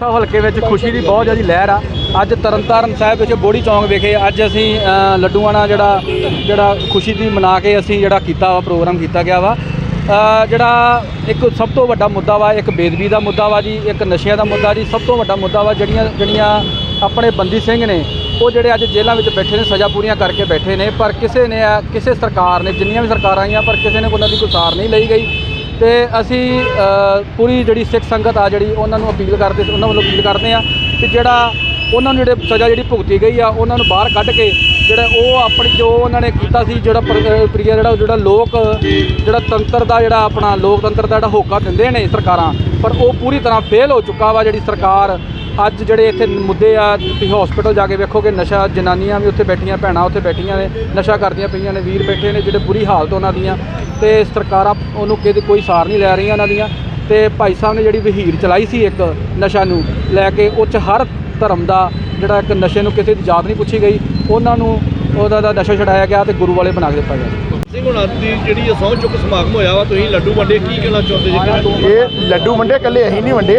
ਸਾਹਿਬ ਹਲਕੇ ਵਿੱਚ ਖੁਸ਼ੀ ਦੀ ਬਹੁਤ ਜ਼ਿਆਦਾ ਲਹਿਰ ਆ। ਅੱਜ ਤਰਨਤਾਰਨ ਸਾਹਿਬ ਵਿੱਚ ਬੋੜੀ ਚੌਂਕ ਵਿਖੇ ਅੱਜ ਅਸੀਂ ਅ, ਲੱਡੂਆਣਾ ਜਿਹੜਾ ਜਿਹੜਾ ਖੁਸ਼ੀ ਦੀ ਮਨਾ ਕੇ ਅਸੀਂ ਜਿਹੜਾ ਕੀਤਾ ਵਾ ਪ੍ਰੋਗਰਾਮ ਕੀਤਾ ਗਿਆ ਵਾ। ਜਿਹੜਾ ਇੱਕ ਸਭ ਤੋਂ ਵੱਡਾ ਮੁੱਦਾ ਵਾ ਇੱਕ ਬੇਦਬੀ ਦਾ ਮੁੱਦਾ ਵਾ ਜੀ ਇੱਕ ਨਸ਼ਿਆਂ ਦਾ ਮੁੱਦਾ ਜੀ ਸਭ ਤੋਂ ਵੱਡਾ ਮੁੱਦਾ ਵਾ ਜਿਹੜੀਆਂ ਜਿਹੜੀਆਂ ਆਪਣੇ ਬੰਦੀ ਸਿੰਘ ਨੇ ਉਹ ਜਿਹੜੇ ਅੱਜ ਜੇਲ੍ਹਾਂ ਵਿੱਚ ਬੈਠੇ ਨੇ ਸਜ਼ਾ ਪੂਰੀਆਂ ਕਰਕੇ ਬੈਠੇ ਨੇ ਪਰ ਕਿਸੇ ਨੇ ਕਿਸੇ ਸਰਕਾਰ ਨੇ ਜਿੰਨੀਆਂ ਵੀ ਸਰਕਾਰਾਂ ਆਈਆਂ ਪਰ ਕਿਸੇ ਨੇ ਉਹਨਾਂ ਦੀ ਕੋਈ ਸਾਰ ਨਹੀਂ ਲਈ ਗਈ। ਤੇ ਅਸੀਂ ਪੂਰੀ ਜਿਹੜੀ ਸਿੱਖ ਸੰਗਤ ਆ ਜਿਹੜੀ ਉਹਨਾਂ ਨੂੰ ਅਪੀਲ ਕਰਦੇ ਉਹਨਾਂ ਵੱਲੋਂ ਅਪੀਲ ਕਰਦੇ ਆ ਕਿ ਜਿਹੜਾ ਉਹਨਾਂ ਨੂੰ ਜਿਹੜੇ ਸਜ਼ਾ ਜਿਹੜੀ ਭੁਗਤੀ ਗਈ ਆ ਉਹਨਾਂ ਨੂੰ ਬਾਹਰ ਕੱਢ ਕੇ ਜਿਹੜਾ ਉਹ ਆਪਣੀ ਜੋ ਉਹਨਾਂ ਨੇ ਕੀਤਾ ਸੀ ਜਿਹੜਾ ਪ੍ਰ- ਅ, ਪ੍ਰਿਆ ਜਿਹੜਾ ਜਿਹੜਾ ਲੋਕ ਜਿਹੜਾ ਤੰਤਰ ਦਾ ਜਿਹੜਾ ਆਪਣਾ ਲੋਕਤੰਤਰ ਦਾ ਜਿਹੜਾ ਹੋਕਾ ਦਿੰਦੇ ਨੇ ਸਰਕਾਰਾਂ ਪਰ ਉਹ ਪੂਰੀ ਤਰ੍ਹਾਂ ਫੇਲ ਹੋ ਚੁੱਕਾ ਵਾ ਜਿਹੜੀ ਸਰਕਾਰ ਅੱਜ ਜਿਹੜੇ ਇੱਥੇ ਮੁੱਦੇ ਆ, ਤੁਸੀਂ ਹਸਪੀਟਲ ਜਾ ਕੇ ਵੇਖੋਗੇ, ਨਸ਼ਾ ਜਨਾਨੀਆਂ ਵੀ ਉੱਥੇ ਬੈਠੀਆਂ, ਭੈਣਾਂ ਉੱਥੇ ਬੈਠੀਆਂ ਨੇ, ਨਸ਼ਾ ਕਰਦੀਆਂ ਪਈਆਂ ਨੇ, ਵੀਰ ਬੈਠੇ ਨੇ, ਜਿਹੜੇ ਬੁਰੀ ਹਾਲਤ ਉਹਨਾਂ ਦੀਆਂ। ਤੇ ਸਰਕਾਰਾਂ ਉਹਨੂੰ ਕਿਤੇ ਕੋਈ ਸਾਰ ਨਹੀਂ ਲੈ ਰਹੀਆਂ ਉਹਨਾਂ ਦੀਆਂ। ਤੇ ਭਾਈ ਸਾਹਿਬ ਨੇ ਜਿਹੜੀ ਵਹੀਰ ਚਲਾਈ ਸੀ ਇੱਕ ਨਸ਼ਾ ਨੂੰ ਲੈ ਕੇ ਉਹ 'ਚ ਹਰ ਧਰਮ ਦਾ ਜਿਹੜਾ ਇੱਕ ਨਸ਼ੇ ਨੂੰ ਕਿਸੇ ਦੀ ਯਾਦ ਨਹੀਂ ਪੁੱਛੀ ਗਈ, ਉਹਨਾਂ ਨੂੰ ਉਹਦਾ ਦਾ ਨਸ਼ਾ ਛਡਾਇਆ ਗਿਆ ਤੇ ਗੁਰੂ ਵਾਲੇ ਬਣਾ ਕੇ ਦਿੱਤਾ ਗਿਆ। ਸਿੰਘ ਹੁਣਾਂ ਦੀ ਜਿਹੜੀ ਸਹੁੰ ਚੁੱਕ ਸਮਾਗਮ ਹੋਇਆ ਵਾ, ਤੁਸੀਂ ਲੱਡੂ ਵੰਡੇ, ਕੀ ਕਹਿਣਾ ਚਾਹੁੰਦੇ ਜੀ? ਇਹ ਲੱਡੂ ਵੰਡੇ, ਇਕੱਲੇ ਅਸੀਂ ਨਹੀਂ ਵੰਡੇ।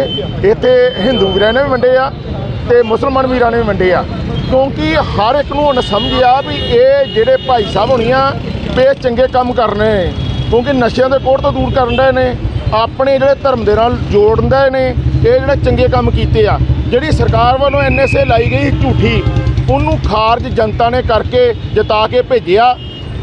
ਇੱਥੇ ਹਿੰਦੂ ਵੀਰਾਂ ਨੇ ਵੀ ਵੰਡੇ ਆ ਤੇ ਮੁਸਲਮਾਨ ਵੀਰਾਂ ਨੇ ਵੀ ਵੰਡੇ ਆ। ਕਿਉਂਕਿ ਹਰ ਇੱਕ ਨੂੰ ਹੁਣ ਸਮਝ ਆ ਵੀ ਇਹ ਜਿਹੜੇ ਭਾਈ ਸਾਹਿਬ ਹੋਣੀਆਂ, ਵੀ ਇਹ ਚੰਗੇ ਕੰਮ ਕਰਨੇ। ਨੇ ਕਿਉਂਕਿ ਨਸ਼ਿਆਂ ਦੇ ਕੋੜ ਤੋਂ ਦੂਰ ਕਰਨ ਦੇ ਨੇ। ਆਪਣੇ ਜਿਹੜੇ ਧਰਮ ਦੇ ਨਾਲ ਜੋੜਨ ਦੇ ਨੇ, ਇਹ ਜਿਹੜੇ ਚੰਗੇ ਕੰਮ ਕੀਤੇ ਆ। ਜਿਹੜੀ ਸਰਕਾਰ ਵੱਲੋਂ ਐਨਐਸਏ ਲਾਈ ਗਈ ਝੂਠੀ, ਉਹਨੂੰ ਖਾਰਜ ਜਨਤਾ ਨੇ ਕਰਕੇ ਜਿਤਾ ਕੇ ਭੇਜਿਆ।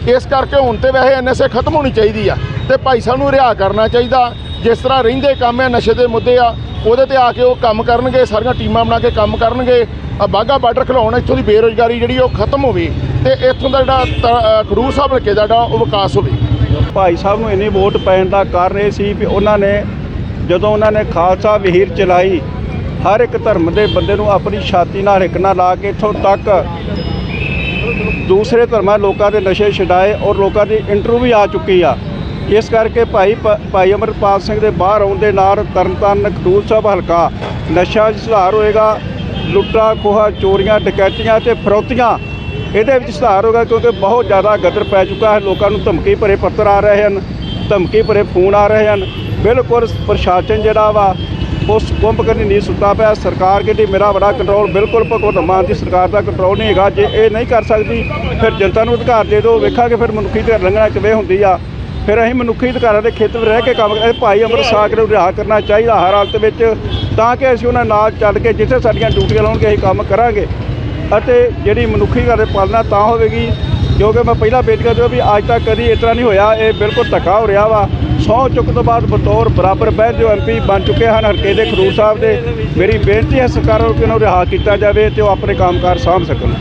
ਇਸ ਕਰਕੇ ਹੁਣ ਤੇ ਵੈਸੇ ਐਨਐਸਏ ਖਤਮ ਹੋਣੀ ਚਾਹੀਦੀ ਆ ਤੇ ਭਾਈ ਸਾਹਿਬ ਨੂੰ ਰਿਹਾ ਕਰਨਾ ਚਾਹੀਦਾ। ਜਿਸ ਤਰ੍ਹਾਂ ਰਹਿੰਦੇ ਕੰਮ ਆ, ਨਸ਼ੇ ਦੇ ਮੁੱਦੇ ਆ, ਉਹਦੇ ਤੇ ਆ ਕੇ ਉਹ ਕੰਮ ਕਰਨਗੇ, ਸਾਰੀਆਂ ਟੀਮਾਂ ਬਣਾ ਕੇ ਕੰਮ ਕਰਨਗੇ। ਆ ਬਾਗਾ ਬਾਰਡਰ ਖਿਲਾਉਣ ਇੱਥੋਂ ਦੀ ਬੇਰੁਜ਼ਗਾਰੀ ਜਿਹੜੀ ਉਹ ਖਤਮ ਹੋਵੇ ਤੇ ਇੱਥੋਂ ਦਾ ਜਿਹੜਾ ਤ- ਖਡੂਰ ਸਾਹਿਬ ਹਲਕੇ ਦਾ ਜਿਹੜਾ ਉਹ ਵਿਕਾਸ ਹੋਵੇ। ਭਾਈ ਸਾਹਿਬ ਨੂੰ ਇੰਨੀ ਵੋਟ ਪੈਣ ਦਾ ਕਾਰਨ ਇਹ ਸੀ ਵੀ ਉਹਨਾਂ ਨੇ ਜਦੋਂ ਉਹਨਾਂ ਨੇ ਖਾਲਸਾ ਵਹੀਰ ਚਲਾਈ, ਹਰ ਇੱਕ ਧਰਮ ਦੇ ਬੰਦੇ ਨੂੰ ਆਪਣੀ ਛਾਤੀ ਨਾਲ ਹਿੱਕ ਨਾਲ ਲਾ ਕੇ ਇੱਥੋਂ ਤੱਕ ਦੂਸਰੇ ਧਰਮਾਂ ਲੋਕਾਂ ਦੇ ਨਸ਼ੇ ਛਡਾਏ ਔਰ ਲੋਕਾਂ ਦੀ ਇੰਟਰਵਿਊ ਵੀ ਆ ਚੁੱਕੀ ਆ। ਇਸ ਕਰਕੇ ਭਾਈ ਪ- ਭਾਈ ਅਮਰਪਾਲ ਸਿੰਘ ਦੇ ਬਾਹਰ ਆਉਣ ਦੇ ਨਾਲ ਤਰਨਤਾਰਨ ਖਡੂਰ ਸਾਹਿਬ ਹਲਕਾ ਨਸ਼ਾ 'ਚ ਸੁਧਾਰ ਹੋਏਗਾ, ਲੁੱਟਾ, ਖੋਹਾ, ਚੋਰੀਆਂ, ਡਕੈਤੀਆਂ ਤੇ ਫਰੋਤੀਆਂ ਇਹਦੇ ਵਿੱਚ ਸੁਧਾਰ ਹੋਗਾ ਕਿਉਂਕਿ ਬਹੁਤ ਜ਼ਿਆਦਾ ਗਦਰ ਪੈ ਚੁੱਕਾ ਹੈ। ਲੋਕਾਂ ਨੂੰ ਧਮਕੀ ਭਰੇ ਪੱਤਰ ਆ ਰਹੇ ਹਨ, ਧਮਕੀ ਭਰੇ ਫੋਨ ਆ ਰਹੇ ਹਨ। ਬਿਲਕੁਲ ਪ੍ਰਸ਼ਾਸਨ ਜਿਹੜਾ ਵਾ ਉਸ ਕੁੰਭ ਕਰਨੀ ਨਹੀਂ ਸੁੱਤਾ ਪਿਆ। ਸਰਕਾਰ ਕਹਿੰਦੀ ਮੇਰਾ ਬੜਾ ਕੰਟਰੋਲ ਬਿਲਕੁਲ ਭਗਵੰਤ ਮਾਨ ਦੀ ਸਰਕਾਰ ਦਾ ਕੰਟਰੋਲ ਨਹੀਂ ਹੈਗਾ। ਜੇ ਇਹ ਨਹੀਂ ਕਰ ਸਕਦੀ, ਫਿਰ ਜਨਤਾ ਨੂੰ ਅਧਿਕਾਰ ਦੇ ਦਿਓ। ਵੇਖਾਂਗੇ ਫਿਰ ਮਨੁੱਖੀ ਅਧਿਕਾਰ ਲੰਘਣਾ ਕਿਵੇਂ ਹੁੰਦੀ ਆ। ਫਿਰ ਅਸੀਂ ਮਨੁੱਖੀ ਅਧਿਕਾਰਾਂ ਦੇ ਖੇਤਰ ਵਿੱਚ ਰਹਿ ਕੇ ਕੰਮ ਕਰਦੇ ਭਾਈ ਅਮਰ ਸਾਗਰ ਨੂੰ ਰਿਹਾ ਕਰਨਾ ਚਾਹੀਦਾ ਹਰ ਹਾਲਤ ਵਿੱਚ। ਤਾਂ ਕਿ ਅਸੀਂ ਉਹਨਾਂ ਨਾਲ ਚੱਲ ਕੇ ਜਿੱਥੇ ਸਾਡੀਆਂ ਡਿਊਟੀਆਂ ਲਾਉਣਗੇ, ਅਸੀਂ ਕੰਮ ਕਰਾਂਗੇ। ਅਤੇ ਜਿਹੜੀ ਮਨੁੱਖੀ ਘਰ ਪਾਲਣਾ ਤਾਂ ਹੋਵੇਗੀ। ਕਿਉਂਕਿ ਮੈਂ ਪਹਿਲਾਂ ਬੇਟ ਕਰ ਦਿਓ ਵੀ ਅੱਜ ਤੱਕ ਕਦੀ ਇਸ ਤਰ੍ਹਾਂ ਨਹੀਂ ਹੋਇਆ। ਇਹ ਬਿਲਕੁਲ ਧੱਕਾ ਹੋ ਰਿਹਾ ਵਾ। ਸੌ ਚੁੱਕ ਤੋਂ ਬਾਅਦ ਬਤੌਰ ਬਰਾਬਰ ਬਹਿ ਜੋ ਐਮਪੀ ਬਣ ਚੁੱਕੇ ਹਨ। ਹਰਕੇ ਦੇ ਖਰੂਰ ਸਾਹਿਬ ਦੇ ਮੇਰੀ ਬੇਨਤੀ ਹੈ ਸਰਕਾਰ ਨੂੰ ਕਿ ਉਹਨਾਂ ਨੂੰ ਰਿਹਾ ਕੀਤਾ ਜਾਵੇ ਤੇ ਉਹ ਆਪਣੇ ਕੰਮਕਾਰ ਸਾਂਭ ਸਕਣ।